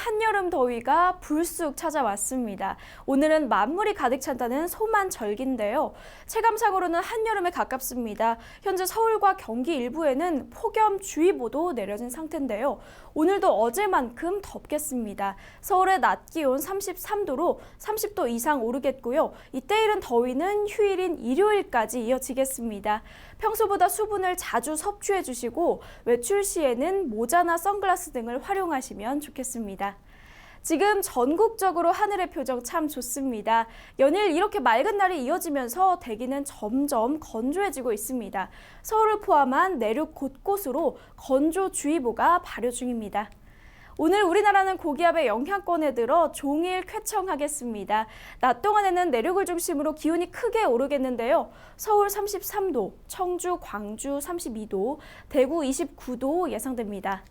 한여름 더위가 불쑥 찾아왔습니다. 오늘은 만물이 가득 찬다는 소만 절기인데요. 체감상으로는 한여름에 가깝습니다. 현재 서울과 경기 일부에는 폭염주의보도 내려진 상태인데요. 오늘도 어제만큼 덥겠습니다. 서울의 낮 기온 33도로 30도 이상 오르겠고요. 이때 이른 더위는 휴일인 일요일까지 이어지겠습니다. 평소보다 수분을 자주 섭취해 주시고 외출 시에는 모자나 선글라스 등을 활용하시면 좋겠 습니다. 지금 전국적으로 하늘의 표정 참 좋습니다. 연일 이렇게 맑은 날이 이어지면서 대기는 점점 건조해지고 있습니다. 서울을 포함한 내륙 곳곳으로 건조주의보가 발효 중입니다. 오늘 우리나라는 고기압의 영향권에 들어 종일 쾌청하겠습니다. 낮 동안에는 내륙을 중심으로 기온이 크게 오르겠는데요. 서울 33도, 청주, 광주 32도, 대구 29도 예상됩니다.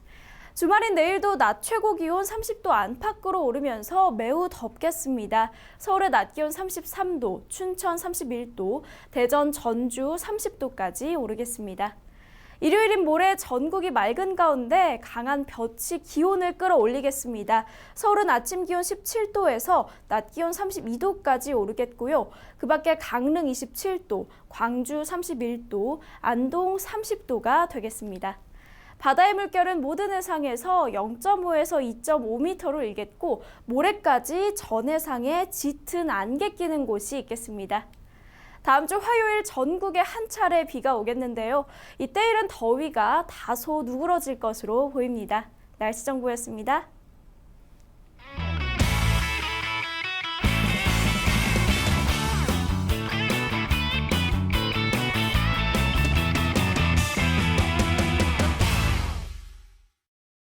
주말인 내일도 낮 최고 기온 30도 안팎으로 오르면서 매우 덥겠습니다. 서울의 낮 기온 33도, 춘천 31도, 대전, 전주 30도까지 오르겠습니다. 일요일인 모레 전국이 맑은 가운데 강한 볕이 기온을 끌어올리겠습니다. 서울은 아침 기온 17도에서 낮 기온 32도까지 오르겠고요. 그 밖에 강릉 27도, 광주 31도, 안동 30도가 되겠습니다. 바다의 물결은 모든 해상에서 0.5에서 2.5m로 일겠고 모레까지 전 해상에 짙은 안개 끼는 곳이 있겠습니다. 다음 주 화요일 전국에 한 차례 비가 오겠는데요. 이때 일은 더위가 다소 누그러질 것으로 보입니다. 날씨 정보였습니다.